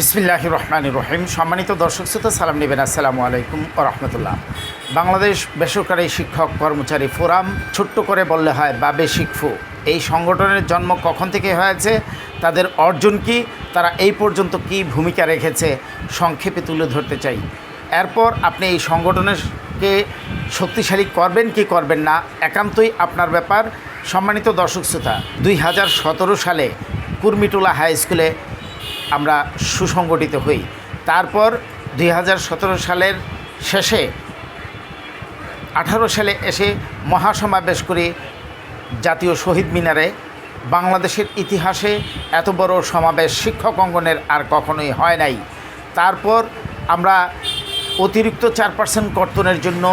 বিসমিল্লাহ রহমান রহিম সম্মানিত দর্শক শ্রোতা, সালাম নেবেন। আসসালামু আলাইকুম ও রহমতুল্লাহ। বাংলাদেশ বেসরকারি শিক্ষক কর্মচারী ফোরাম ছোট্ট করে বললে হয়, বাবে বেশিকফু এই সংগঠনের জন্ম কখন থেকে হয়েছে? তাদের অর্জন কি? তারা এই পর্যন্ত কি ভূমিকা রেখেছে? সংক্ষেপে তুলে ধরতে চাই। এরপর আপনি এই সংগঠনেরকে শক্তিশালী করবেন কি করবেন না, একান্তই আপনার ব্যাপার। সম্মানিত দর্শক শ্রোতা, দুই হাজার সতেরো সালে কুর্মিটোলা হাই স্কুলে আমরা সুসংগঠিত হই। তারপর দুই হাজার সতেরো সালের শেষে, আঠারো সালে এসে মহাসমাবেশ করে জাতীয় শহীদ মিনারে বাংলাদেশের ইতিহাসে এত বড় সমাবেশ শিক্ষক অঙ্গনের আর কখনোই হয় নাই। তারপর আমরা অতিরিক্ত চার পার্সেন্ট কর্তনের জন্য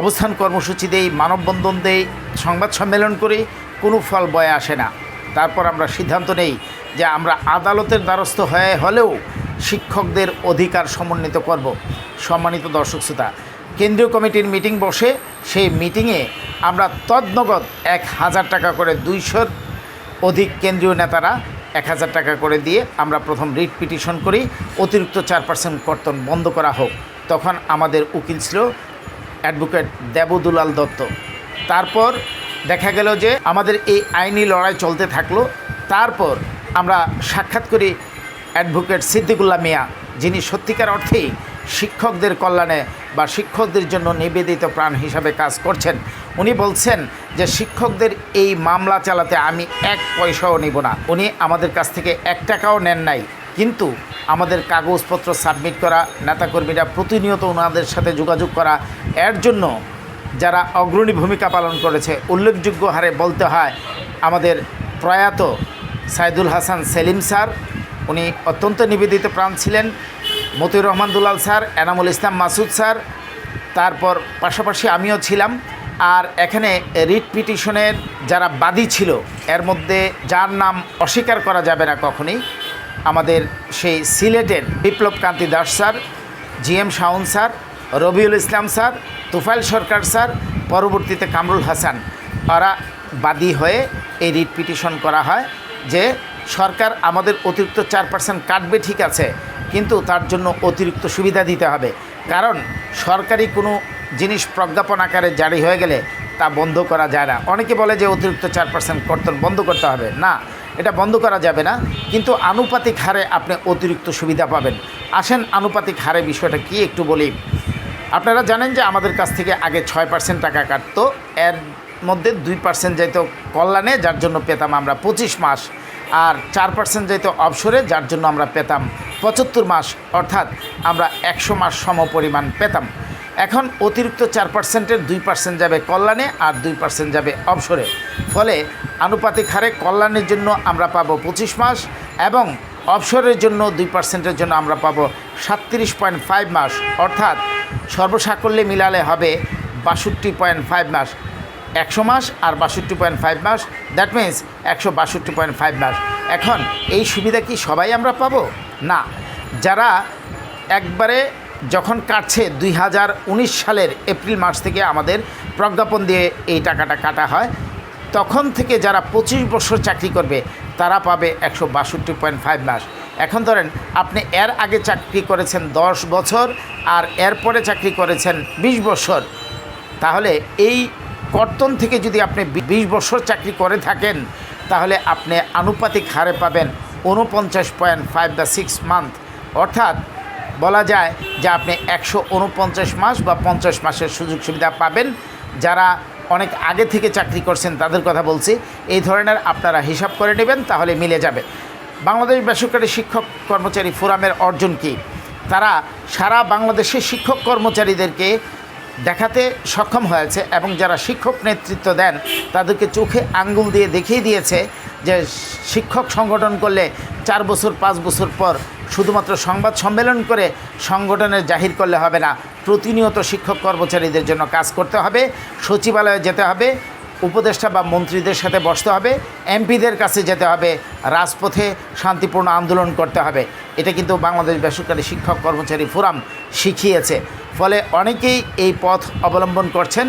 অবস্থান কর্মসূচি দেই, মানববন্ধন দেই, সংবাদ সম্মেলন করি, কোনো ফল বয়ে আসে না। তারপর আমরা সিদ্ধান্ত নেই যে আমরা আদালতের দ্বারস্থ হয়ে হলেও শিক্ষকদের অধিকার সমন্বিত করব। সম্মানিত দর্শক শ্রোতা, কেন্দ্রীয় কমিটির মিটিং বসে সেই মিটিংয়ে আমরা তদনগদ এক হাজার টাকা করে দুইশোর অধিক কেন্দ্রীয় নেতারা এক হাজার টাকা করে দিয়ে আমরা প্রথম রিট পিটিশন করি। অতিরিক্ত চার পার্সেন্ট কর্তন বন্ধ করা হোক। তখন আমাদের উকিল ছিল অ্যাডভোকেট দেবদুলাল দত্ত। তারপর দেখা গেল যে আমাদের এই আইনি লড়াই চলতে থাকল। তারপর আমরা সাক্ষাৎ করি অ্যাডভোকেট সিদ্দিকুল্লাহ মিয়া, যিনি সত্যিকার অর্থেই শিক্ষকদের কল্যাণে বা শিক্ষকদের জন্য নিবেদিত প্রাণ হিসাবে কাজ করছেন। উনি বলছেন যে শিক্ষকদের এই মামলা চালাতে আমি এক পয়সাও নিব না। উনি আমাদের কাছ থেকে এক টাকাও নেন নাই। কিন্তু আমাদের কাগজপত্র সাবমিট করা, নেতাকর্মীরা প্রতিনিয়ত ওনাদের সাথে যোগাযোগ করা, এর জন্য যারা অগ্রণী ভূমিকা পালন করেছে, উল্লেখযোগ্য হারে বলতে হয় আমাদের প্রয়াত সাইদুল হাসান সেলিম স্যার, উনি অত্যন্ত নিবেদিত প্রাণ ছিলেন। মতিউর রহমান দুলাল স্যার, এনামুল ইসলাম মাসুদ স্যার, তারপর পাশাপাশি আমিও ছিলাম। আর এখানে রিট পিটিশনের যারা বাদী ছিল, এর মধ্যে যার নাম অস্বীকার করা যাবে না কখনই, আমাদের সেই সিলেটের Biplob Kanti Das sir, G M Shawon sir, Robiul Islam sir, Tufail Sarkar sir, পরবর্তীতে কামরুল হাসান। ওরা বাদী হয়ে এই রিট পিটিশন করা হয়। যে সরকার আমাদের অতিরিক্ত চার পার্সেন্ট কাটবে ঠিক আছে, কিন্তু তার জন্য অতিরিক্ত সুবিধা দিতে হবে। কারণ সরকারি কোনো জিনিস প্রজ্ঞাপন আকারে জারি হয়ে গেলে তা বন্ধ করা যায় না। অনেকে বলে যে অতিরিক্ত চার পার্সেন্ট কর্তন বন্ধ করতে হবে। না, এটা বন্ধ করা যাবে না, কিন্তু আনুপাতিক হারে আপনি অতিরিক্ত সুবিধা পাবেন। আসেন আনুপাতিক হারে বিষয়টা কি একটু বলি। আপনারা জানেন যে আমাদের কাছ থেকে আগে ছয় পার্সেন্ট টাকা কাটতো, এর মধ্যে দুই পার্সেন্ট যাইতো কল্যাণে, যার জন্য পেতাম আমরা পঁচিশ মাস, আর চার পার্সেন্ট যাইতো অবসরে যার জন্য আমরা পেতাম পঁচাত্তর মাস, অর্থাৎ আমরা একশো মাস সম পরিমাণ পেতাম। এখন অতিরিক্ত চার পার্সেন্টের দুই পার্সেন্ট যাবে কল্যাণে আর দুই পার্সেন্ট যাবে অবসরে ফলে আনুপাতিক হারে কল্যাণের জন্য আমরা পাবো পঁচিশ মাস এবং অবসরের জন্য দুই পার্সেন্টের জন্য আমরা পাবো সাতত্রিশ পয়েন্ট ফাইভ মাস, অর্থাৎ সর্বসাকল্যে মিলালে হবে বাষট্টি পয়েন্ট ফাইভ মাস। একশো মাস আর বাষট্টি পয়েন্ট ফাইভ মাস দ্যাট মিন্স একশো বাষট্টি পয়েন্ট ফাইভ মাস। এখন, এই সুবিধা কি সবাই আমরা পাবো? না। যারা একবারে যখন কাটছে দুই হাজার উনিশ সালের এপ্রিল মাস থেকে আমাদের প্রজ্ঞাপন দিয়ে এই টাকাটা কাটা হয়, তখন থেকে যারা পঁচিশ বছর চাকরি করবে, তারা পাবে একশো বাষট্টি পয়েন্ট ফাইভ মাস। এখন ধরেন, আপনি এর আগে চাকরি করেছেন দশ বছর আর এরপরে চাকরি করেছেন বিশ বছর। তাহলে এই কর্তন থেকে যদি আপনি বিশ বছর চাকরি করে থাকেন, তাহলে আপনি আনুপাতিক হারে পাবেন উনপঞ্চাশ point five the six month. অর্থাৎ বলা যায় যে আপনি একশো উনপঞ্চাশ মাস বা পঞ্চাশ মাসের সুযোগ সুবিধা পাবেন। যারা অনেক আগে থেকে চাকরি করছেন, তাদের কথা বলছি, এই ধরনের আপনারা হিসাব করে নেবেন, তাহলে মিলে যাবে। বাংলাদেশ বেসরকারি শিক্ষক কর্মচারী ফোরামের অর্জন কী? তারা সারা বাংলাদেশের শিক্ষক কর্মচারীদেরকে দেখাতে সক্ষম হয়েছে এবং যারা শিক্ষক নেতৃত্ব দেন তাদেরকে চোখে আঙ্গুল দিয়ে দেখিয়ে দিয়েছে যে শিক্ষক সংগঠন করলে চার বছর, পাঁচ বছর পর শুধুমাত্র সংবাদ সম্মেলন করে সংগঠনের জাহির করলে হবে না। প্রতিনিয়ত শিক্ষক কর্মচারীদের জন্য কাজ করতে হবে, সচিবালয়ে যেতে হবে উপদেষ্টা বা মন্ত্রীদের সাথে বসতে হবে, এমপিদের কাছে যেতে হবে, রাজপথে শান্তিপূর্ণ আন্দোলন করতে হবে। এটা কিন্তু বাংলাদেশ বেসরকারি শিক্ষক কর্মচারী ফোরাম শিখিয়েছে। ফলে অনেকেই এই পথ অবলম্বন করছেন।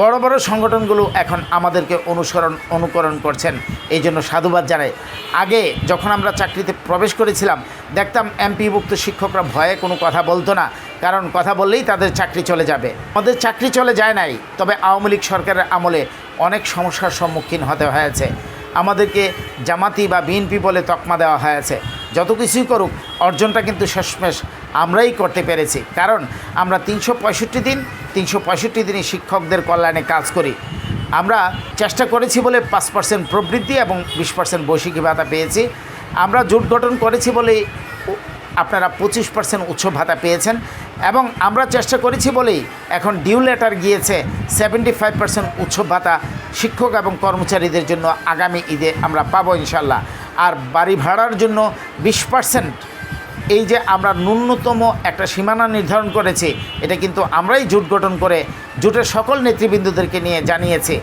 বড় বড় সংগঠনগুলো এখন আমাদেরকে অনুসরণ, অনুকরণ করছেন। এই জন্য সাধুবাদ জানাই। আগে যখন আমরা চাকরিতে প্রবেশ করেছিলাম, দেখতাম এমপিভুক্ত শিক্ষকরা ভয়ে কোনো কথা বলতো না। কারণ কথা বললেই তাদের চাকরি চলে যাবে। আমাদের চাকরি চলে যায় নাই, তবে আওয়ামী লীগ সরকারের আমলে অনেক সমস্যার সম্মুখীন হতে হয়েছে। আমাদেরকে জামাতি বা বিএনপি বলে তকমা দেওয়া হয়েছে। যত কিছুই করুক, অর্জনটা কিন্তু শেষমেশ আমরাই করতে পেরেছি। কারণ আমরা তিনশো পঁয়ষট্টি দিন, তিনশো পঁয়ষট্টি দিনই শিক্ষকদের কল্যাণে কাজ করি। আমরা চেষ্টা করেছি বলে পাঁচ পার্সেন্ট প্রবৃদ্ধি এবং বিশ পার্সেন্ট বৈশিকী ভাতা পেয়েছি। আমরা জোট গঠন করেছি বলেই ও- আপনারা পঁচিশ পার্সেন্ট উচ্চ ভাতা পেয়েছেন। এবং আমরা চেষ্টা করেছি বলেই এখন ডিউ লেটার গিয়েছে। সেভেন্টি ফাইভ পার্সেন্ট উৎসব ভাতা শিক্ষক এবং কর্মচারীদের জন্য আগামী ঈদে আমরা পাবো ইনশাল্লাহ আর বাড়ি ভাড়ার জন্য বিশ পার্সেন্ট এই যে আমরা ন্যূনতম একটা সীমানা নির্ধারণ করেছি, এটা কিন্তু আমরাই জোট গঠন করে জোটের সকল নেতৃবৃন্দদেরকে নিয়ে জানিয়েছি।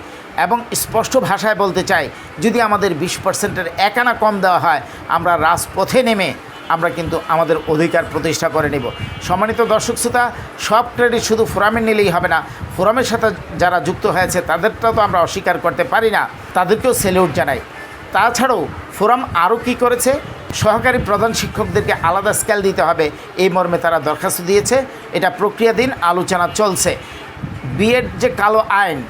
এবং স্পষ্ট ভাষায় বলতে চাই, যদি আমাদের বিশ পার্সেন্টের এক আনা কম দেওয়া হয়, আমরা রাজপথে নেমে আমরা কিন্তু আমাদের অধিকার প্রতিষ্ঠা করে নেব। সম্মানিত দর্শক শ্রোতা, সব ক্রেডিট শুধু ফোরামের নিলেই হবে না। ফোরামের সাথে যারা যুক্ত হয়েছে তাদেরটাও তো আমরা অস্বীকার করতে পারি না। তাদেরকেও সেলিউট জানাই। তাছাড়াও ফোরাম আরও কী করেছে? সহকারী প্রধান শিক্ষকদেরকে আলাদা স্কেল দিতে হবে। এই মর্মে তারা দরখাস্ত দিয়েছে। এটা প্রক্রিয়াধীন, আলোচনা চলছে। বিএড যে কালো আইন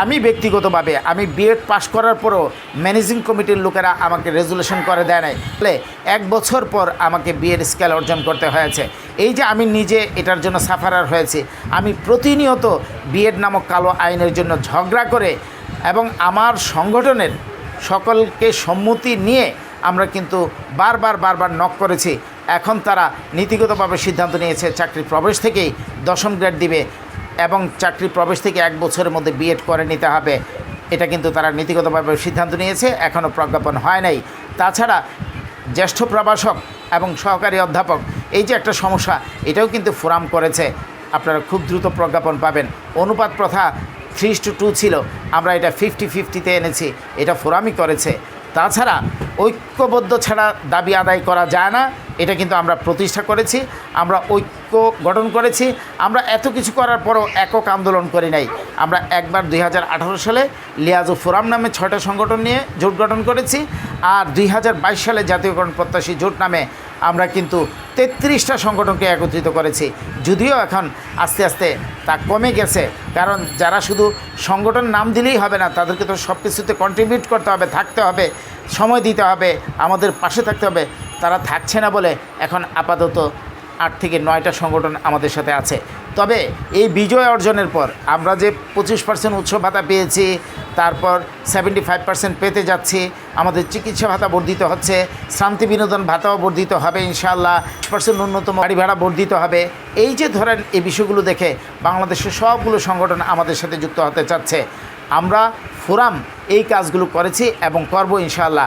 আমি ব্যক্তিগতভাবে আমি বিএড পাশ করার পরও ম্যানেজিং কমিটির লোকেরা আমাকে রেজুলেশন করে দেয় নাই। ফলে এক বছর পর আমাকে বিএড স্কেল অর্জন করতে হয়েছে। এই যে আমি নিজে এটার জন্য সাফারার হয়েছি, আমি প্রতিনিয়ত বিএড নামক কালো আইনের জন্য ঝগড়া করে এবং আমার সংগঠনের সকলকে সম্মতি নিয়ে আমরা কিন্তু বারবার বারবার নক করেছি। এখন তারা নীতিগতভাবে সিদ্ধান্ত নিয়েছে, চাকরি প্রবেশ থেকেই দশম গ্রেড দিবে। এবং চাকরি প্রবেশ থেকে এক বছরের মধ্যে বিএড করে নিতে হবে। এটা কিন্তু তারা নীতিগতভাবে সিদ্ধান্ত নিয়েছে এখনও প্রজ্ঞাপন হয় নাই। তাছাড়া জ্যেষ্ঠ প্রভাষক এবং সহকারী অধ্যাপক, এই যে একটা সমস্যা, এটাও কিন্তু ফোরাম করেছে। আপনারা খুব দ্রুত প্রজ্ঞাপন পাবেন। অনুপাত প্রথা থ্রি টু টু ছিল, আমরা এটা ফিফটি ফিফটিতে এনেছি, এটা ফোরামই করেছে। তাছাড়া ঐক্যবদ্ধ ছাড়া দাবি আদায় করা যায় না। এটা কিন্তু আমরা প্রতিষ্ঠা করেছি, আমরা ঐক্য গঠন করেছি, আমরা এত কিছু করার পরও একক আন্দোলন করি নাই। আমরা একবার দুই হাজার আঠারো সালে লিয়াজু ফোরাম নামে ছয়টা সংগঠন নিয়ে জোট গঠন করেছি, আর দুই হাজার বাইশ সালে জাতীয়করণ প্রত্যাশী জোট নামে আমরা কিন্তু তেত্রিশটা সংগঠনকে একত্রিত করেছি। যদিও এখন আস্তে আস্তে তা কমে গেছে, কারণ যারা শুধু সংগঠন নাম দিলেই হবে না, তাদেরকে তো সব কিছুতে কন্ট্রিবিউট করতে হবে, থাকতে হবে, সময় দিতে হবে, আমাদের পাশে থাকতে হবে। তারা থাকছে না বলে এখন আপাতত আট থেকে নয়টা সংগঠন আমাদের সাথে আছে। তবে এই বিজয় অর্জনের পর আমরা যে পঁচিশ পার্সেন্ট উৎসব ভাতা পেয়েছি, তারপর সেভেন্টি ফাইভ পার্সেন্ট পেতে যাচ্ছি, আমাদের চিকিৎসা ভাতা বর্ধিত হচ্ছে, শান্তি বিনোদন ভাতাও বর্ধিত হবে ইনশাআল্লাহ পার্সেন্ট ন্যূনতম বাড়ি ভাড়া বর্ধিত হবে। এই যে ধরেন এই বিষয়গুলো দেখে বাংলাদেশের সবগুলো সংগঠন আমাদের সাথে যুক্ত হতে চাচ্ছে। আমরা ফোরাম এই কাজগুলো করেছি এবং করব ইনশাআল্লাহ।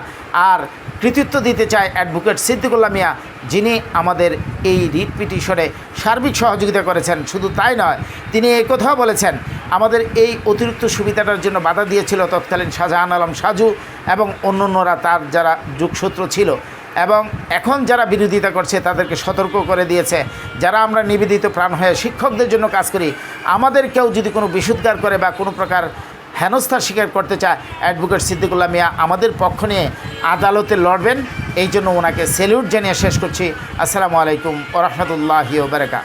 আর কৃতিত্ব দিতে চাই অ্যাডভোকেট সিদ্দিকুল্লাহ মিয়া, যিনি আমাদের এই রিট পিটিশনে সার্বিক সহযোগিতা করেছেন। শুধু তাই নয়, তিনি এই কথাও বলেছেন, আমাদের এই অতিরিক্ত সুবিধাটার জন্য বাধা দিয়েছিল তৎকালীন শাহজাহান আলম সাজু এবং অন্যান্যরা তার যারা যুগসূত্র ছিল এবং এখন যারা বিরোধিতা করছে তাদেরকে সতর্ক করে দিয়েছে। যারা আমরা নিবেদিত প্রাণ হয়ে শিক্ষকদের জন্য কাজ করি, আমাদের কেউ যদি কোনো বিশুদ্ধার করে বা কোনো প্রকার হেনস্থার স্বীকার করতে চায়, অ্যাডভোকেট সিদ্দিকুল্লাহ মিয়া, আমাদের পক্ষ নিয়ে আদালতে লড়বেন। এই জন্য ওনাকে সেলিউট জানিয়ে শেষ করছি। আসসালামু আলাইকুম ওরহমতুল্লাহি ওবরাকা